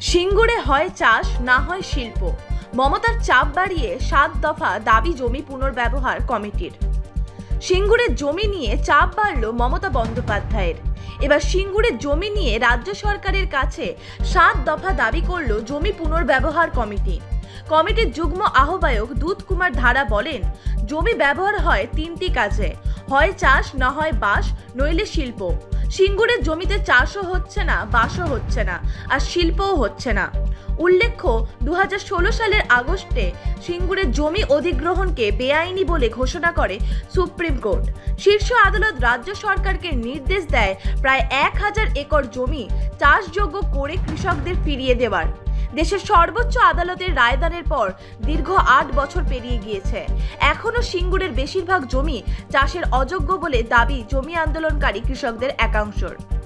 সিঙ্গুরে হয় চাষ, না হয় শিল্প। মমতার চাপ বাড়িয়ে সাত দফা দাবি জমি পুনর্ব্যবহার কমিটির। সিঙ্গুরের জমি নিয়ে চাপ বাড়ল মমতা বন্দ্যোপাধ্যায়ের। এবার সিঙ্গুরের জমি নিয়ে রাজ্য সরকারের কাছে সাত দফা দাবি করল জমি পুনর্ব্যবহার কমিটি। কমিটির যুগ্ম আহ্বায়ক দুধ কুমার ধারা বলেন, জমি ব্যবহার হয় তিনটি কাজে, হয় চাষ, না হয় বাস, নইলে শিল্প। সিঙ্গুরের জমিতে চাষও হচ্ছে না, বাসও হচ্ছে না, আর শিল্পও হচ্ছে না। উল্লেখ্য দু হাজার ষোলো সালের আগস্টে সিঙ্গুরের জমি অধিগ্রহণকে বেআইনি বলে ঘোষণা করে সুপ্রিম কোর্ট। শীর্ষ আদালত রাজ্য সরকারকে নির্দেশ দেয় প্রায় এক হাজার একর জমি চাষযোগ্য করে কৃষকদের ফিরিয়ে দেওয়ার। দেশের সর্বোচ্চ আদালতের রায়দানের পর দীর্ঘ আট বছর পেরিয়ে গিয়েছে। এখনও সিঙ্গুরের বেশিরভাগ জমি চাষের অযোগ্য বলে দাবি জমি আন্দোলনকারী কৃষকদের একাংশের।